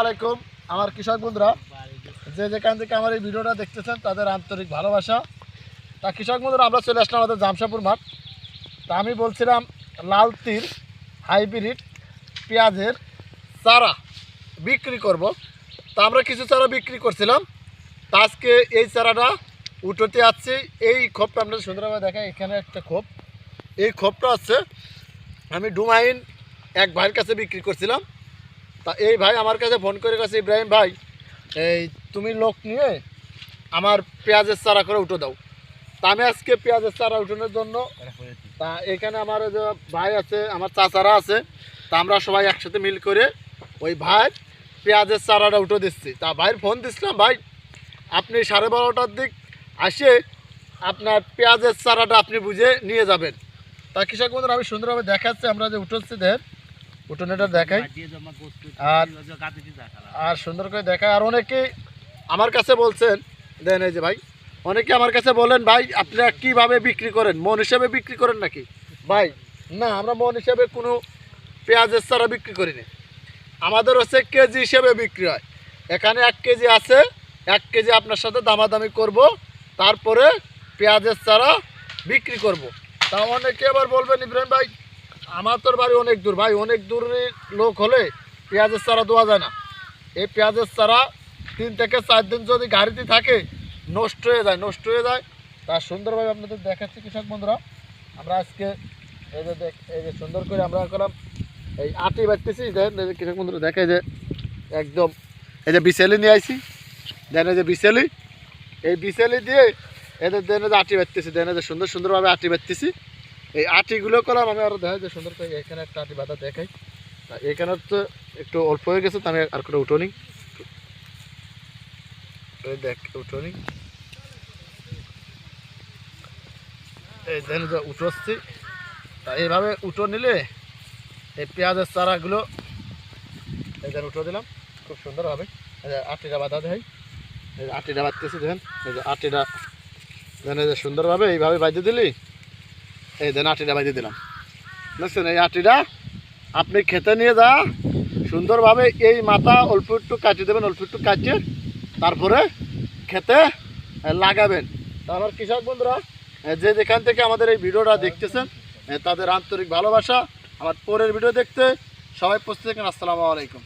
আলাইকুম আমার কৃষক বন্ধুরা, যে যেখান থেকে আমার এই ভিডিওটা দেখতেছেন, তাদের আন্তরিক ভালোবাসা। তা কৃষক বন্ধুরা, আমরা চলে আসলাম আমাদের জামশাপুর মাঠ। তা আমি বলছিলাম, লাল তীর হাইব্রিড পেঁয়াজের চারা বিক্রি করব। তা আমরা কিছু চারা বিক্রি করছিলাম। তা আজকে এই চারাটা উঠোতে আসছে এই খোপটা আপনাদের সুন্দরভাবে দেখায় এখানে একটা খোপ। এই খোপটা আছে, আমি ডুমাইন এক ভাইয়ের কাছে বিক্রি করছিলাম। তা এই ভাই আমার কাছে ফোন করে কাছে ইব্রাহিম ভাই, এই তুমি লোক নিয়ে আমার পেঁয়াজের চারা করে উঠে দাও। তা আমি আজকে পেঁয়াজের চারা উঠানোর জন্য, তা এখানে আমার যে ভাই আছে, আমার চাচারা আছে, তা আমরা সবাই একসাথে মিল করে ওই ভাই পেঁয়াজের চারাটা উঠে দিচ্ছি। তা ভাইয়ের ফোন দিচ্ছিলাম ভাই, আপনি সাড়ে বারোটার দিক আসে আপনার পেঁয়াজের চারাটা আপনি বুঝে নিয়ে যাবেন। তা কৃষক বন্ধুরা, আমি সুন্দরভাবে দেখাচ্ছি, আমরা যে উঠোচ্ছি দেখ উঠোনেটা দেখাই। আর- আর সুন্দর করে দেখায় আর অনেকে আমার কাছে বলছেন দেন এই যে ভাই অনেকে আমার কাছে বলেন ভাই আপনারা কীভাবে বিক্রি করেন? মন হিসাবে বিক্রি করেন নাকি? ভাই না আমরা মন হিসাবে কোনো পেঁয়াজের চারা বিক্রি করি না। আমাদের হচ্ছে কেজি হিসেবে বিক্রি হয়। এখানে এক কেজি আছে এক কেজি আপনার সাথে দামাদামি করব তারপরে পেঁয়াজের চারা বিক্রি করব। তা অনেকে আবার বলবেন ইব্রাহিম ভাই আমার তোর বাড়ি অনেক দূর, ভাই, অনেক দূরের লোক হলে পেঁয়াজের চারা দেওয়া যায় না। এই পেঁয়াজের চারা তিন থেকে চার দিন যদি গাড়িতে থাকে, নষ্ট হয়ে যায়, নষ্ট হয়ে যায়। তা সুন্দরভাবে আপনাদের দেখাচ্ছি, কৃষক বন্ধুরা। আমরা আজকে এই যে দেখ, এই যে সুন্দর করে আমরা করলাম, এই আটি বাড়তেছি যে কৃষক বন্ধুরা দেখে যে একদম, এই যে বিশালি নিয়ে আইছি, দেন এই যে বিশালি এই বিশালি দিয়ে এদের দেন যে আটি বাড়তেছি দেন যে সুন্দর সুন্দরভাবে আটি বাড়তেছি এই আটিগুলো করলাম আমি আরও দেখা যে সুন্দর করে এখানে একটা আটি বাঁধা দেখাই। এখানে তো একটু অল্প হয়ে গেছে, তো আমি আর করে উঠোনি এই দেখ উঠোনি এই দেন যে উঠোচ্ছি। তা এইভাবে উঠো নিলে এই পেঁয়াজের চারাগুলো, এই দেন উঠো দিলাম, খুব সুন্দর হবে। এই আটিটা বাঁধা দেয় এই আটিটা বাঁধতেছি, দেখেন, এই যে আটিটা দেন এই যে সুন্দরভাবে এইভাবে বাঁধে দিলি। এই দেন আটিটা বাঁধে দিলাম। বুঝছেন? এই আটিটা আপনি খেতে নিয়ে যা, সুন্দরভাবে এই মাথা অল্প একটু কাটিয়ে দেবেন, অল্প একটু কাটিয়ে তারপরে খেতে লাগাবেন। আমার কৃষক বন্ধুরা যে যেখান থেকে আমাদের এই ভিডিওটা দেখতেছেন তাদের আন্তরিক ভালোবাসা, আমার পরের ভিডিও দেখতে সবাই প্রস্তুত থাকেন। আসসালামু আলাইকুম।